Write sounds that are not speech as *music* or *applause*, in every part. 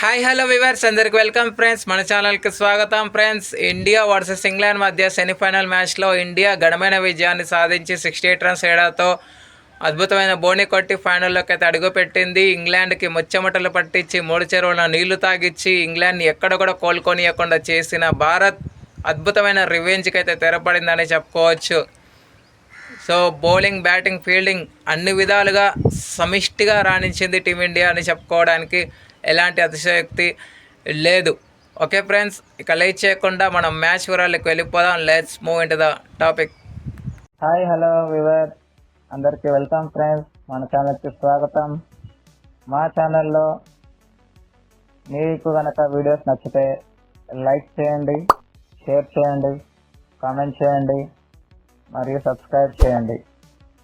Hi hello viewers అందరికి welcome friends. మన ఛానల్కి స్వాగతం ఫ్రెండ్స్. ఇండియా వర్సెస్ ఇంగ్లాండ్ మధ్య సెమీఫైనల్ మ్యాచ్లో ఇండియా ఘనమైన విజయాన్ని సాధించి సిక్స్టీ ఎయిట్ రన్స్ ఏడాతో అద్భుతమైన బోని కొట్టి ఫైనల్లోకి అయితే అడుగుపెట్టింది. ఇంగ్లాండ్కి ముచ్చమటలు పట్టించి మూడు చెరువుల నీళ్ళు తాగిచ్చి ఇంగ్లాండ్ని ఎక్కడ కూడా కోలుకొనియకుండా చేసిన భారత్ అద్భుతమైన రివెంజ్కి అయితే తెరపడిందని చెప్పుకోవచ్చు. సో బౌలింగ్ బ్యాటింగ్ ఫీల్డింగ్ అన్ని విధాలుగా సమిష్టిగా రాణించింది టీమిండియా అని చెప్పుకోవడానికి ఎలాంటి అతిశయోక్తి లేదు. ఓకే ఫ్రెండ్స్ ఇక లేట్ చేయకుండా మనం మ్యాచ్ వివరాలకు వెళ్ళిపోదాం. Let's move in the topic hi hello viewer అందరికీ వెల్కమ్ ఫ్రెండ్స్. మన ఛానల్కి స్వాగతం. మా ఛానల్లో మీకు కనుక వీడియోస్ నచ్చితే లైక్ చేయండి షేర్ చేయండి కామెంట్ చేయండి. మరియు సబ్స్క్రైబ్ చేయండి.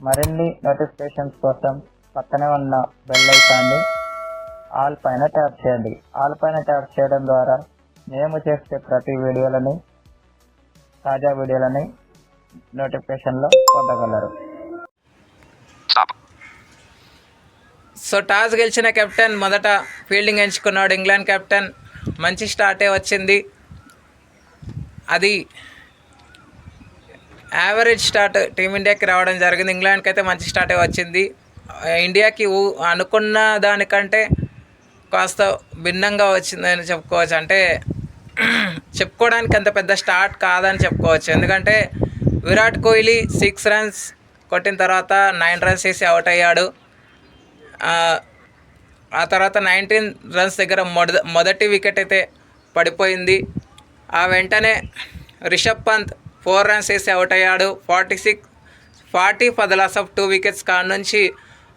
మరిన్ని నోటిఫికేషన్స్ కోసం పక్కనే ఉన్న బెల్ ఐకాన్ని ఆల్ పైన ట్యాప్ చేయండి. ఆల్ పైన ట్యాప్ చేయడం ద్వారా మేము చేసే ప్రతి వీడియోలని తాజా వీడియోలని నోటిఫికేషన్లో పొందగలరు. సో టాస్ గెలిచిన కెప్టెన్ మొదట ఫీల్డింగ్ ఎంచుకున్నాడు. ఇంగ్లాండ్ కెప్టెన్ మంచి స్టార్టే వచ్చింది. అది యావరేజ్ స్టార్ట్ టీమిండియాకి రావడం జరిగింది. ఇంగ్లాండ్కి అయితే మంచి స్టార్టే వచ్చింది. ఇండియాకి ఊ అనుకున్న దానికంటే కాస్త భిన్నంగా వచ్చిందని చెప్పుకోవచ్చు. అంటే *clears throat* చెప్పుకోవడానికి అంత పెద్ద స్టార్ట్ కాదని చెప్పుకోవచ్చు. ఎందుకంటే విరాట్ కోహ్లీ సిక్స్ రన్స్ కొట్టిన తర్వాత నైన్ రన్స్ వేసి అవుట్ అయ్యాడు. ఆ, ఆ తర్వాత నైన్టీన్ రన్స్ దగ్గర మొద మొదటి వికెట్ అయితే పడిపోయింది. ఆ వెంటనే రిషబ్ పంత్ ఫోర్ రన్స్ వేసి అవుట్ అయ్యాడు. Forty six forty for the loss of two wickets కాడ నుంచి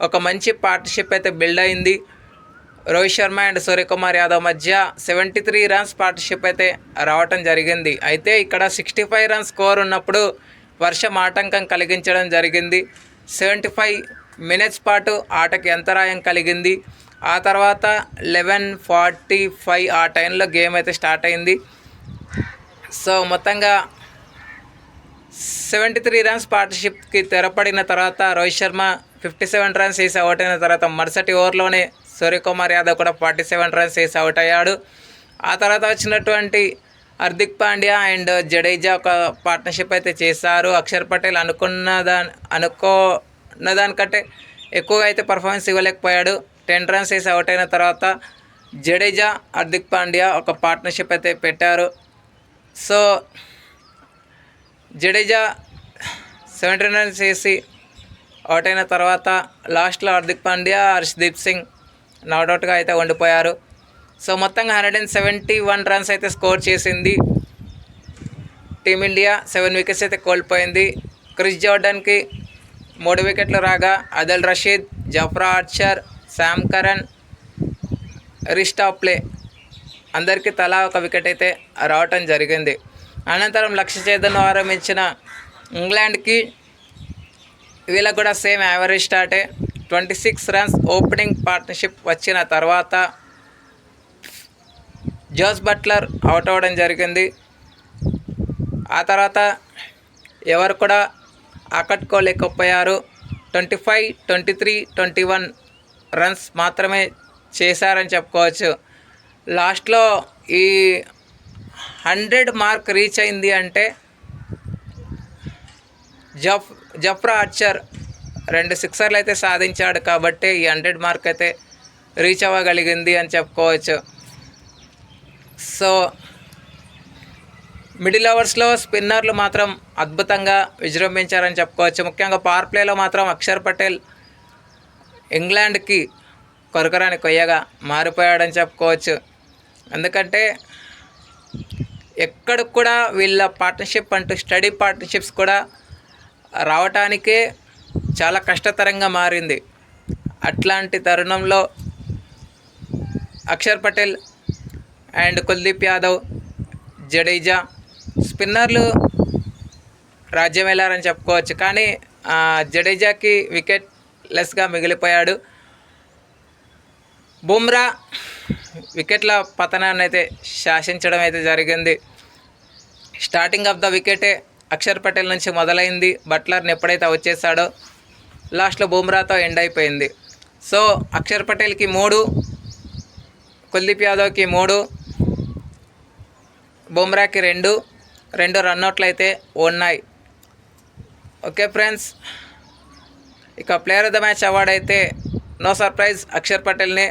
ఒక మంచి పార్ట్నర్షిప్ అయితే బిల్డ్ అయింది. రోహిత్ శర్మ అండ్ సూర్యకుమార్ యాదవ్ మధ్య సెవెంటీ త్రీ రన్స్ పార్ట్నర్షిప్ అయితే రావటం జరిగింది. అయితే ఇక్కడ సిక్స్టీ ఫైవ్ రన్స్ స్కోర్ ఉన్నప్పుడు వర్షం ఆటంకం కలిగించడం జరిగింది. సెవెంటీ ఫైవ్ మినిట్స్ పాటు ఆటకి అంతరాయం కలిగింది. ఆ తర్వాత లెవెన్ ఫార్టీ ఫైవ్ ఆ టైంలో గేమ్ అయితే స్టార్ట్ అయింది. సో మొత్తంగా సెవెంటీ త్రీ రన్స్ పార్ట్నర్షిప్కి తెరపడిన తర్వాత Rohit Sharma fifty seven runs వేసి అవుట్ అయిన తర్వాత మరుసటి ఓవర్లోనే సూర్యకుమార్ యాదవ్ కూడా ఫార్టీ సెవెన్ రన్స్ వేసి అవుట్ అయ్యాడు. ఆ తర్వాత వచ్చినటువంటి హార్దిక్ పాండ్యా అండ్ జడేజా ఒక పార్ట్నర్షిప్ అయితే చేశారు. అక్షర్ పటేల్ అనుకున్న దాని అనుకున్న దానికంటే ఎక్కువగా అయితే పర్ఫార్మెన్స్ ఇవ్వలేకపోయాడు. టెన్ రన్స్ వేసి అవుట్ అయిన తర్వాత జడేజా హార్దిక్ పాండ్యా ఒక పార్ట్నర్షిప్ అయితే పెట్టారు. సో జడేజా సెవెంటీ రన్స్ వేసి అవుట్ అయిన తర్వాత లాస్ట్లో హార్దిక్ పాండ్యా హర్షదీప్ సింగ్ నాట్అవుట్గా అయితే ఉండిపోయారు. సో మొత్తంగా hundred and seventy one runs అయితే స్కోర్ చేసింది. టీమిండియా సెవెన్ వికెట్స్ అయితే కోల్పోయింది. క్రిస్ జోర్డన్కి మూడు వికెట్లు రాగా Adil Rashid Jofra Archer Sam Curran రిస్టాప్లే అందరికీ తలా ఒక వికెట్ అయితే రావటం జరిగింది. అనంతరం లక్ష్య చేతను ఆరంభించిన ఇంగ్లాండ్కి వీళ్ళకు కూడా same average స్టార్టే. Twenty six runs opening partnership వచ్చిన తర్వాత జోస్ బట్లర్ అవుట్ అవ్వడం జరిగింది. ఆ తర్వాత ఎవరు కూడా ఆకట్టుకోలేకపోయారు. Twenty five twenty three twenty one runs మాత్రమే చేశారని చెప్పుకోవచ్చు. లాస్ట్లో ఈ హండ్రెడ్ మార్క్ రీచ్ అయింది అంటే జఫ్ జఫ్రా ఆర్చర్ రెండు సిక్సర్లు అయితే సాధించాడు కాబట్టి ఈ హండ్రెడ్ మార్క్ అయితే రీచ్ అవ్వగలిగింది అని చెప్పుకోవచ్చు. సో మిడిల్ ఓవర్స్లో స్పిన్నర్లు మాత్రం అద్భుతంగా విజృంభించారని చెప్పుకోవచ్చు. ముఖ్యంగా పవర్ ప్లేలో మాత్రం అక్షర్ పటేల్ ఇంగ్లాండ్కి కొరకరాని కొయ్యగా మారిపోయాడని చెప్పుకోవచ్చు. ఎందుకంటే ఎక్కడ కూడా వీళ్ళ పార్ట్నర్షిప్ అంటూ స్టడీ పార్ట్నర్షిప్స్ కూడా రావటానికే చాలా కష్టతరంగా మారింది. అట్లాంటి తరుణంలో అక్షర్ పటేల్ అండ్ కుల్దీప్ యాదవ్ జడేజా స్పిన్నర్లు రాజ్యం వెళ్ళారని చెప్పుకోవచ్చు. కానీ జడేజాకి వికెట్ లెస్గా మిగిలిపోయాడు. బుమ్రా వికెట్ల పతనాన్ని అయితే శాసించడం అయితే జరిగింది. స్టార్టింగ్ ఆఫ్ ద వికెటే అక్షర్ పటేల్ నుంచి మొదలైంది. బట్లర్ని ఎప్పుడైతే వచ్చేసాడో లాస్ట్లో బుమ్రాతో ఎండ్ అయిపోయింది. సో అక్షర్ పటేల్కి మూడు కుల్దీప్ యాదవ్కి మూడు బుమ్రాకి రెండు రెండు రన్అట్లు అయితే ఉన్నాయి. ఓకే ఫ్రెండ్స్ ఇక player of the match award అయితే నో సర్ప్రైజ్ అక్షర్ పటేల్నే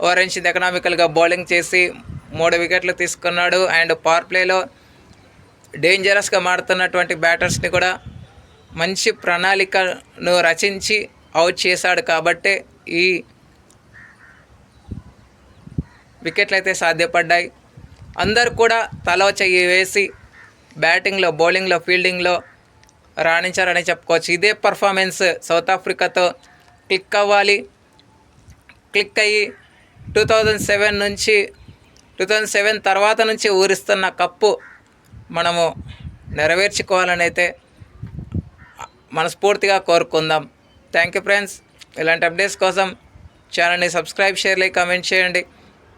ఓరెంజ్ ఎకనామికల్గా బౌలింగ్ చేసి మూడు వికెట్లు తీసుకున్నాడు. అండ్ పవర్ ప్లేలో డేంజరస్గా మారుతున్నటువంటి బ్యాటర్స్ని కూడా మంచి ప్రణాళికను రచించి అవుట్ చేశాడు. కాబట్టే ఈ వికెట్లు అయితే సాధ్యపడ్డాయి. అందరు కూడా తల చెయ్యి వేసి బ్యాటింగ్లో బౌలింగ్లో ఫీల్డింగ్లో రాణించారని చెప్పుకోవచ్చు. ఇదే పర్ఫార్మెన్స్ సౌత్ ఆఫ్రికాతో క్లిక్ అవ్వాలి. క్లిక్ అయ్యి టూ థౌజండ్ సెవెన్ నుంచి టూ థౌజండ్ సెవెన్ తర్వాత నుంచి ఊరిస్తున్న కప్పు మనము నెరవేర్చుకోవాలని అయితే మనస్ఫూర్తిగా కోరుకుందాం. థ్యాంక్ యూ ఫ్రెండ్స్ ఇలాంటి అప్డేట్స్ కోసం ఛానల్ని సబ్స్క్రైబ్ షేర్ కామెంట్ చేయండి.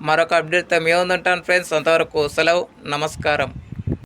మరొక అప్డేట్తో మేము ఉంటాను ఫ్రెండ్స్ అంతవరకు సెలవు నమస్కారం.